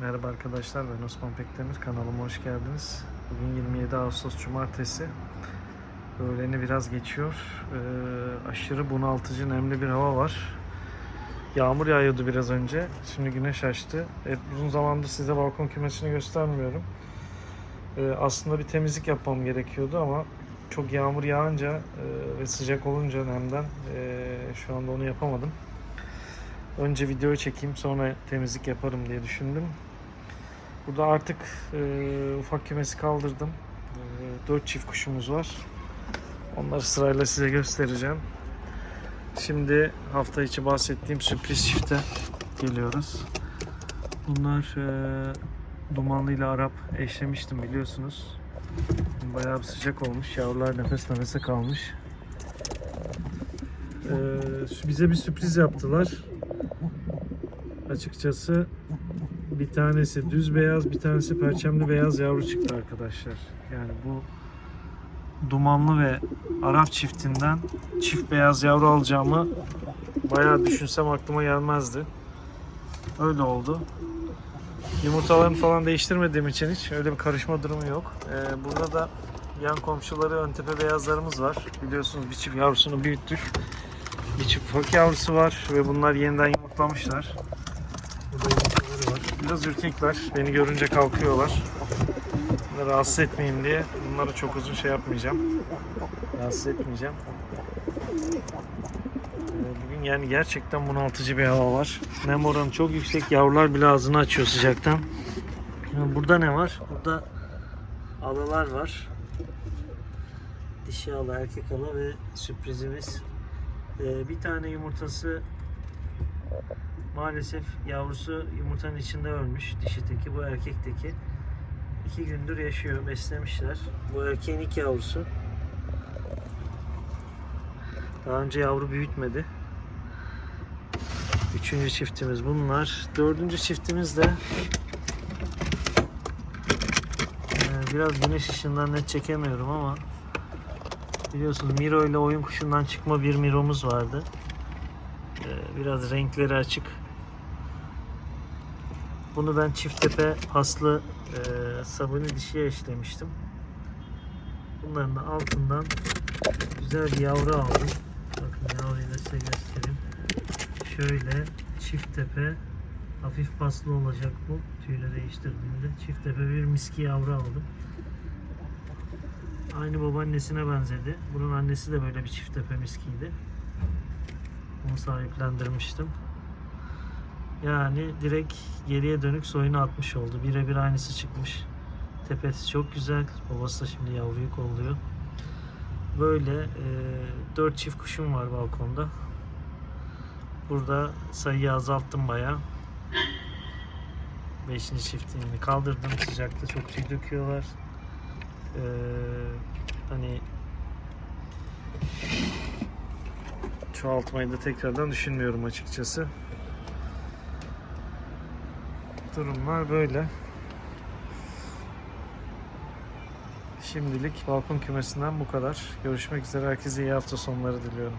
Merhaba arkadaşlar ben Osman Pekdemir kanalıma hoş geldiniz. Bugün 27 Ağustos Cumartesi. Öğleni biraz geçiyor. Ee, aşırı bunaltıcı nemli bir hava var. Yağmur yağıyordu biraz önce. Şimdi güneş açtı. Evet, uzun zamandır size balkon kümesini göstermiyorum. Ee, aslında bir temizlik yapmam gerekiyordu ama çok yağmur yağınca e, ve sıcak olunca nemden e, şu anda onu yapamadım. Önce videoyu çekeyim sonra temizlik yaparım diye düşündüm. Burada artık e, ufak kümesi kaldırdım. E, 4 çift kuşumuz var. Onları sırayla size göstereceğim. Şimdi hafta içi bahsettiğim sürpriz çifte geliyoruz. Bunlar e, dumanlı ile Arap eşlemiştim biliyorsunuz. Bayağı bir sıcak olmuş. Yavrular nefes nefese kalmış. E, bize bir sürpriz yaptılar. Açıkçası bir tanesi düz beyaz, bir tanesi perçemli beyaz yavru çıktı arkadaşlar. Yani bu dumanlı ve Arap çiftinden çift beyaz yavru alacağımı bayağı düşünsem aklıma gelmezdi. Öyle oldu. Yumurtalarını falan değiştirmediğim için hiç öyle bir karışma durumu yok. Ee, burada da yan komşuları ön tepe beyazlarımız var. Biliyorsunuz bir çift yavrusunu büyüttük. Bir çift ufak yavrusu var ve bunlar yeniden yumurtlamışlar. Biraz ürkekler. Beni görünce kalkıyorlar. Bunları rahatsız etmeyeyim diye bunları çok uzun şey yapmayacağım. Rahatsız etmeyeceğim. Ee, Bugün yani gerçekten bunaltıcı bir hava var. Nem oranı çok yüksek. Yavrular bile ağzını açıyor sıcaktan. Burada ne var? Burada alalar var. Dişi ala, erkek ala ve sürprizimiz. Ee, bir tane yumurtası maalesef yavrusu yumurtanın içinde ölmüş. Dişi teki, bu erkek teki. İki gündür yaşıyor, beslemişler. Bu erkeğin ilk yavrusu. Daha önce yavru büyütmedi. Üçüncü çiftimiz bunlar. Dördüncü çiftimiz de Ee, biraz güneş ışığından net çekemiyorum ama biliyorsunuz Miro ile oyun kuşundan çıkma bir Miro'muz vardı. Ee, Biraz renkleri açık. Bunu ben çift tepe paslı e, sabuni dişiye eşlemiştim. Bunların da altından güzel bir yavru aldım. Bakın yavruyu da size göstereyim. Şöyle çift tepe hafif paslı olacak bu tüyleri değiştirdiğimde. Çift tepe bir miski yavru aldım. Aynı babaannesine benzedi. Bunun annesi de böyle bir çift tepe miskiydi. Onu sahiplendirmiştim. Yani direkt geriye dönük soyunu atmış oldu. Birebir aynısı çıkmış. Tepesi çok güzel. Babası da şimdi yavruyu kolluyor. Böyle e, 4 çift kuşum var balkonda. Burada sayıyı azalttım bayağı. Beşinci çiftini kaldırdım. Sıcakta çok tüy döküyorlar. Ee, hani çoğaltmayı da tekrardan düşünmüyorum açıkçası. Durumlar böyle. Şimdilik balkon kümesinden bu kadar. Görüşmek üzere. Herkese iyi hafta sonları diliyorum.